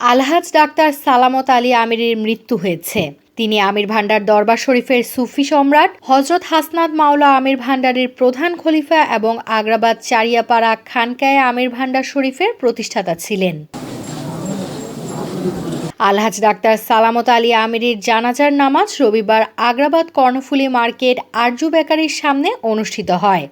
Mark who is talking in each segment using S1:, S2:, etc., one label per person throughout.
S1: আলহাজ doctor সালামত আলী আমিরের মৃত্যু হয়েছে। তিনি আমির ভান্ডার দরবার শরীফের সুফি সম্রাট হজরত হাসনাত মাওলা আমির ভান্ডারের প্রধান খলিফা এবং আগ্রাবাদ চারিয়াপাড়া খানকায়ে আমির ভান্ডার শরীফের প্রতিষ্ঠাতা ছিলেন। আলহাজ ডাক্তার সালামত আলী আমিরের জানাজার নামাজ রবিবার আগ্রাবাদ কর্ণফুলী মার্কেট আরজু বেকারির সামনে অনুষ্ঠিত হয়।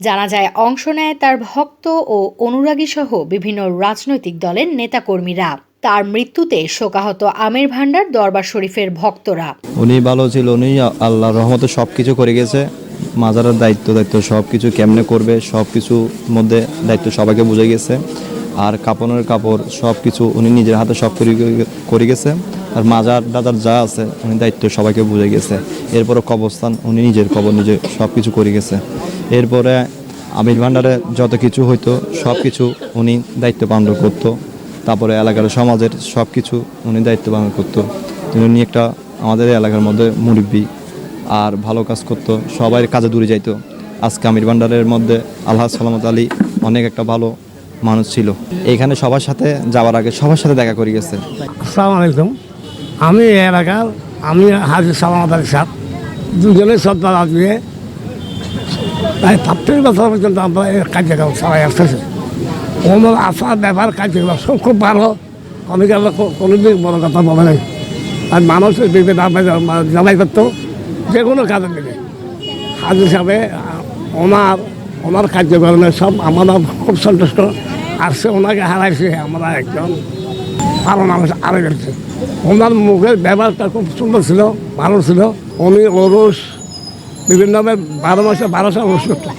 S1: জানাজায় অংশ নেয় তার ভক্ত ও অনুরাগী সহ বিভিন্ন রাজনৈতিক দলের নেতাকর্মীরা। তার মৃত্যুতে শোকাহত আমির ভান্ডার দরবার শরীফের ভক্তরা।
S2: উনি ভালো ছিল, উনি আল্লাহর রহমতে সব কিছু করে গেছে। মাজারের দায়িত্ব দায়িত্ব সব কিছু কেমনে করবে সব কিছুর মধ্যে দায়িত্ব সবাইকে বুঝে গেছে। আর কাপড়ের কাপড় সব কিছু উনি নিজের হাতে সব করে করে গেছে। আর মাজার দাদার যা আছে, উনি দায়িত্ব সবাইকে বুঝে গেছে। এরপরে কবরস্থান উনি নিজের কবর নিজে সব কিছু করে গেছে। এরপরে আমির ভান্ডারে যত কিছু হইতো সব কিছু উনি দায়িত্ব পালন করতো। তারপরে এলাকার সমাজের সব কিছু উনি দায়িত্ব পালন করতো। উনি একটা আমাদের এলাকার মধ্যে মুরব্বী আর ভালো কাজ করতো, সবাই কাজে দূরে যাইতো। আজকে আমির ভান্ডারের মধ্যে আল্লাহ সালামত আলী অনেক একটা ভালো মানুষ ছিল। এখানে সবার সাথে যাওয়ার আগে সবার সাথে দেখা করে গেছে।
S3: আসসালামু আলাইকুম। আমি এলাকার আমি হাজির সালামত আলী সাহ দুজনে সন্তান আজকে প্রায় বছর পর্যন্ত আমরা কার্যক্রম চালাই আসতেছি। ওনার আসার ব্যাপার কার্যক্রম সব খুব ভালো আমি কেন কোনোদিন বড় কথা বলে নাই। আর মানুষ বিভিন্ন জামাই করতো যে কোনো কাজে দিকে হাজির সাহেবে ওনার ওনার কার্যক্রমে সব আমরা খুব সন্তুষ্ট। আর সে ওনাকে হারাইছে আমরা একজন ভালো মানুষ আরও গেছে ওনার মুখের ব্যবহারটা খুব সুন্দর ছিল, ভালো ছিল। উনি ওরস বিভিন্নভাবে বারো মাসে বারোশো ওরস করতো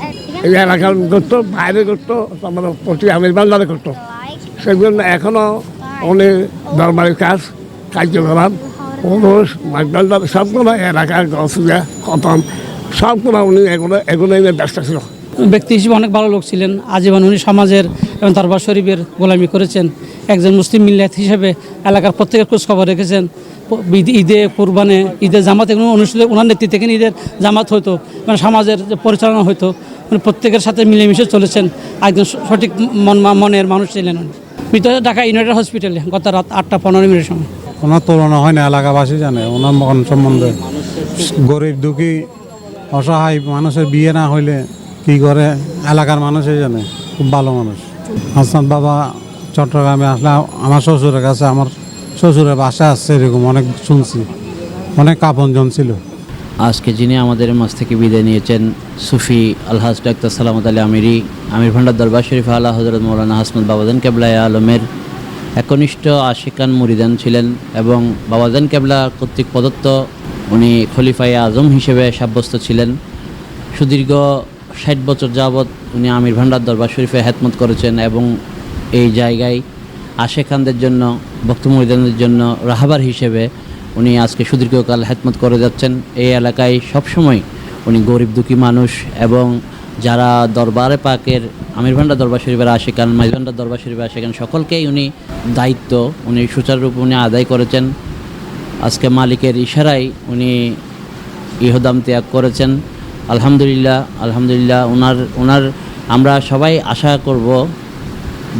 S3: এই এলাকার করতো বাইরে করতো তারপরে প্রতি আমির বান্দারে করতো সেগুলো এখনও অনেক দরবারের কাজ, কার্যকলাপ ওরস বাগবান্দার সবগুলো এলাকার গসুজা খতম। সবগুলো উনি এগুলো এগুলো নিয়ে ব্যস্ত ছিল।
S4: ব্যক্তি হিসেবে অনেক ভালো লোক ছিলেন, আজীবন উনি সমাজের এবং দরবার শরীফের গোলামি করেছেন। একজন মুসলিম মিল্লাত হিসেবে এলাকার প্রত্যেকের খোঁজ খবর রেখেছেন। ঈদে কোরবানে ঈদের জামাতে কোনো অনুষ্ঠিত ওনার নেতৃত্বে ঈদের জামাত হতো মানে সমাজের পরিচালনা হতো উনি প্রত্যেকের সাথে মিলেমিশে চলেছেন। একজন সঠিক মন মনের মানুষ ছিলেন উনি। মৃত ঢাকা ইউনাইটেড হসপিটালে, গত রাত আটটা পনেরো মিনিটের সময়।
S5: ওনার তুলনা হয় না, এলাকাবাসী জানে, ওনার মন সম্বন্ধে। গরিব দুঃখী, অসহায় মানুষের বিয়ে না হইলে কি করে, এলাকার মানুষই জানে, খুব ভালো মানুষ। হাসনাত বাবা চট্টগ্রামে আসলে আমার শ্বশুরের কাছে, আমার শ্বশুরের বাসা আসছে এরকম, অনেক শুনছি। অনেক আপনজন ছিল।
S6: আজকে যিনি আমাদের মাছ থেকে বিদায় নিয়েছেন সুফি আলহাজ ডাক্তার সালামত আলী আমিরি, আমির ভান্ডার দরবার শরীফ আল্লাহ হজরত মৌলানা হাসমদ বাবাদান কেবলায় আলমের একনিষ্ঠ আশিকান মুরিদান ছিলেন এবং বাবাদান কেবলা কর্তৃক প্রদত্ত উনি খলিফায়ে আজম হিসেবে সাব্যস্ত ছিলেন। সুদীর্ঘ ষাট বছর যাবৎ উনি আমির ভান্ডার দরবার শরীফে হেতমত করেছেন এবং এই জায়গায় আশেখানদের জন্য, ভক্ত মহিদানদের জন্য রাহাবার হিসেবে উনি আজকে সুদীর্ঘকাল হেতমত করে যাচ্ছেন। এই এলাকায় সবসময় উনি গরিব দুঃখী মানুষ এবং যারা দরবারে পাকের, আমির ভান্ডার দরবার শরীফের আশেখান মাইজ ভান্ডার দরবার শরীফের আশেখান সকলকেই উনি দায়িত্ব, উনি সুচারুরূপে উনি আদায় করেছেন। আজকে মালিকের ইশারায় উনি ইহদাম ত্যাগ করেছেন। আলহামদুলিল্লাহ আলহামদুলিল্লাহ ওনার ওনার আমরা সবাই আশা করব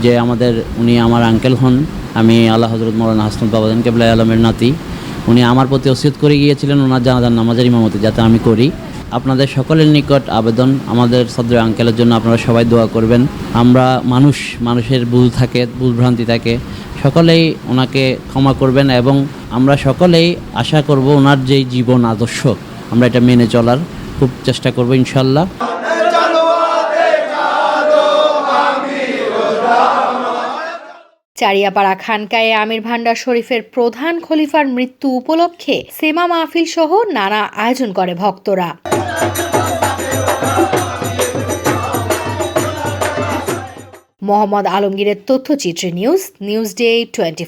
S6: যে আমাদের, উনি আমার আঙ্কেল হন। আমি আল্লাহ হজরত মৌলানা হাসন বাবাদান কেবলা আলমের নাতি। উনি আমার প্রতি ওসিয়ত করে গিয়েছিলেন, ওনার জানাজার নামাজের ইমামতি যাতে আমি করি। আপনাদের সকলের নিকট আবেদন, আমাদের সদ্র আঙ্কেলের জন্য আপনারা সবাই দোয়া করবেন। আমরা মানুষ, মানুষের ভুল থাকে, ভুল ভ্রান্তি থাকে, সকলেই ওনাকে ক্ষমা করবেন এবং আমরা সকলেই আশা করব ওনার যেই জীবন আদর্শ, আমরা এটা মেনে চলার খুব চেষ্টা করব ইনশাল্লাহ।
S1: চারিয়াপাড়া খানকায়ে আমির ভান্ডার শরীফের প্রধান খলিফার মৃত্যু উপলক্ষে সেমা মাহফিল সহ নানা আয়োজন করে ভক্তরা। মোহাম্মদ আলমগীরের তথ্যচিত্রে নিউজ নিউজ ডে টোয়েন্টি